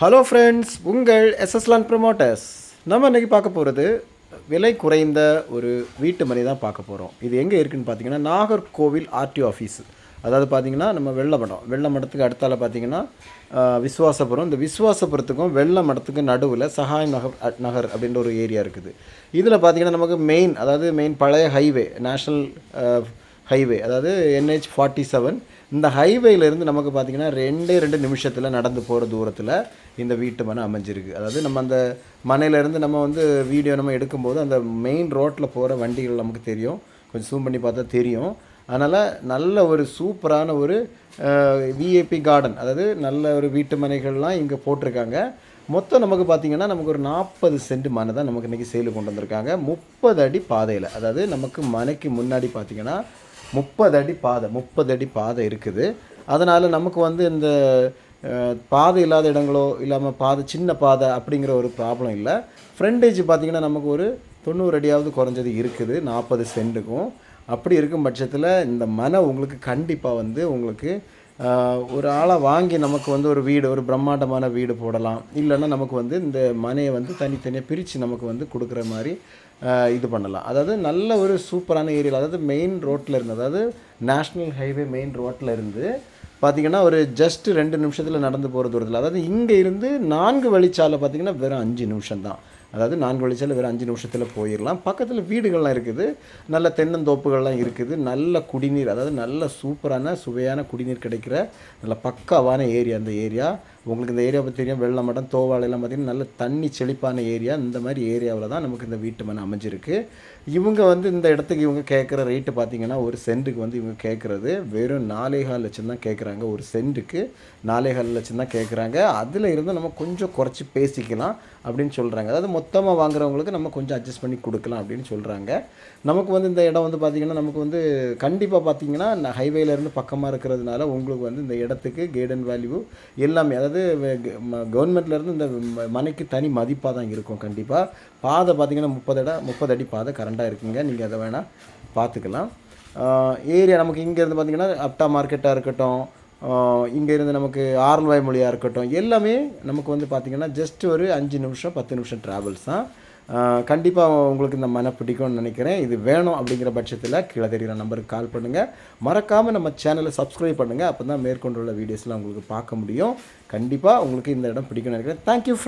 Hello friends உங்கள் எஸ்எஸ்லான் promoters நம்ம இன்றைக்கி பார்க்க போகிறது விலை குறைந்த ஒரு வீட்டு மனை தான் பார்க்க போகிறோம் இது எங்கே இருக்குன்னு பார்த்தீங்கன்னா நாகர்கோவில் ஆர்டிஓ ஆஃபீஸ் அதாவது பார்த்திங்கன்னா நம்ம வெள்ளமடம். வெள்ளமடத்துக்கு அடுத்தால பார்த்திங்கன்னா விஸ்வாசபுரம் இந்த விஸ்வாசபுரத்துக்கும் வெள்ளமடத்துக்கும் நடுவில் சகாய் நகர் நகர் அப்படின்ற ஒரு ஏரியா இருக்குது. இதில் பார்த்தீங்கன்னா நமக்கு மெயின் அதாவது மெயின் பழைய ஹைவே நேஷ்னல் ஹைவே அதாவது என்ஹெச் ஃபார்ட்டி செவன் இந்த ஹைவேலேருந்து நமக்கு பார்த்தீங்கன்னா ரெண்டே ரெண்டு நிமிஷத்தில் நடந்து போகிற தூரத்தில் இந்த வீட்டு மனை அமைஞ்சிருக்கு. அதாவது நம்ம அந்த மனையிலேருந்து நம்ம வந்து வீடியோ நம்ம எடுக்கும்போது அந்த மெயின் ரோட்டில் போகிற வண்டிகள் நமக்கு தெரியும். கொஞ்சம் ஜூம் பண்ணி பார்த்தா தெரியும். அதனால் நல்ல ஒரு சூப்பரான ஒரு விஏபி கார்டன் அதாவது நல்ல ஒரு வீட்டு மனைகள்லாம் இங்கே போட்டிருக்காங்க. மொத்தம் நமக்கு பார்த்தீங்கன்னா நமக்கு ஒரு நாற்பது சென்ட் மனை தான் நமக்கு இன்றைக்கி சேலு கொண்டு வந்திருக்காங்க. முப்பது அடி பாதையில் அதாவது நமக்கு மனைக்கு முன்னாடி பார்த்திங்கன்னா முப்பது அடி பாதை முப்பது அடி பாதை இருக்குது. அதனால் நமக்கு வந்து இந்த பாதை இல்லாத இடங்களோ இல்லாமல் பாதை சின்ன பாதை அப்படிங்கிற ஒரு ப்ராப்ளம் இல்லை. ஃப்ரண்டேஜ் பார்த்தீங்கன்னா நமக்கு ஒரு தொண்ணூறு அடியாவது குறைஞ்சது இருக்குது நாற்பது சென்ட்டுக்கும் அப்படி இருக்கும் பட்சத்தில் இந்த மனை உங்களுக்கு கண்டிப்பாக வந்து உங்களுக்கு ஒரு ஆளை வாங்கி நமக்கு வந்து ஒரு வீடு ஒரு பிரம்மாண்டமான வீடு போடலாம். இல்லைன்னா நமக்கு வந்து இந்த மனையை வந்து தனித்தனியாக பிரித்து நமக்கு வந்து கொடுக்குற மாதிரி இது பண்ணலாம். அதாவது நல்ல ஒரு சூப்பரான ஏரியாவில் அதாவது மெயின் ரோட்டில் இருந்து அதாவது நேஷ்னல் ஹைவே மெயின் ரோட்டில் இருந்து பார்த்தீங்கன்னா ஒரு ஜஸ்ட் ரெண்டு நிமிஷத்தில் நடந்து போகிற தூரத்தில் அதாவது இங்கே இருந்து நான்கு வழிச்சாலை பார்த்திங்கன்னா வெறும் அஞ்சு நிமிஷம் தான் அதாவது நான்கு வழிச்சாலை வெறும் அஞ்சு நிமிஷத்தில் போயிடலாம் பக்கத்தில் வீடுகள்லாம் இருக்குது. நல்ல தென்னந்தோப்புகள்லாம் இருக்குது. நல்ல குடிநீர் அதாவது நல்ல சூப்பரான சுவையான குடிநீர் கிடைக்கிற நல்ல பக்காவான ஏரியா அந்த ஏரியா. உங்களுக்கு இந்த ஏரியா பற்றி தெரியும். மட்டம் தோவாலையெல்லாம் பார்த்தீங்கன்னா நல்ல தண்ணி செழிப்பான ஏரியா. இந்த மாதிரி ஏரியாவில் தான் நமக்கு இந்த வீட்டு மனை அமைஞ்சிருக்கு. இவங்க வந்து இந்த இடத்துக்கு இவங்க கேட்குற ரேட்டு பார்த்தீங்கன்னா ஒரு சென்ட்டுக்கு வந்து இவங்க கேட்குறது. வெறும் நாலேகால் லட்சம் தான் கேட்குறாங்க. ஒரு சென்ட்டுக்கு நாலேகால் லட்சம் தான் கேட்குறாங்க. அதில் இருந்து நம்ம கொஞ்சம் குறைச்சி பேசிக்கலாம் அப்படின்னு சொல்கிறாங்க அதாவது மொத்தமாக வாங்குறவங்களுக்கு நம்ம கொஞ்சம் அட்ஜஸ்ட் பண்ணி கொடுக்கலாம் அப்படின்னு சொல்கிறாங்க நமக்கு வந்து இந்த இடம் வந்து பார்த்திங்கன்னா நமக்கு வந்து கண்டிப்பாக பார்த்தீங்கன்னா ஹைவேலேருந்து பக்கமாக இருக்கிறதுனால உங்களுக்கு வந்து இந்த இடத்துக்கு கேடன் வேல்யூ எல்லாமே அதாவது கவர்மெண்ட்லேருந்து இந்த ம- மனைக்கு தனி மதிப்பாக தான் இருக்கும் கண்டிப்பாக பாதை பார்த்தீங்கன்னா முப்பது இடம் முப்பது அடி பாதை கரண்டாக இருக்குங்க. நீங்கள் அதை வேணால் பார்த்துக்கலாம் ஏரியா நமக்கு இங்கேருந்து பார்த்தீங்கன்னா அப்டா மார்க்கெட்டாக இருக்கட்டும் இங்கேருந்து நமக்கு ஆரல்வாய் மொழியாக இருக்கட்டும் எல்லாமே நமக்கு வந்து பார்த்திங்கன்னா ஜஸ்ட் ஒரு அஞ்சு நிமிஷம் பத்து நிமிஷம் ட்ராவல்ஸ் தான். கண்டிப்பாக உங்களுக்கு இந்த மனை பிடிக்கும்னு நினைக்கிறேன். இது வேணும் அப்படிங்கிற பட்சத்தில் கீழே தெரிகிற நம்பருக்கு கால் பண்ணுங்கள் மறக்காமல் நம்ம சேனலை சப்ஸ்கிரைப் பண்ணுங்கள் அப்போ தான் மேற்கொண்டுள்ள வீடியோஸ்லாம் உங்களுக்கு பார்க்க முடியும். கண்டிப்பாக உங்களுக்கு இந்த இடம் பிடிக்கும்னு நினைக்கிறேன். Thank you friend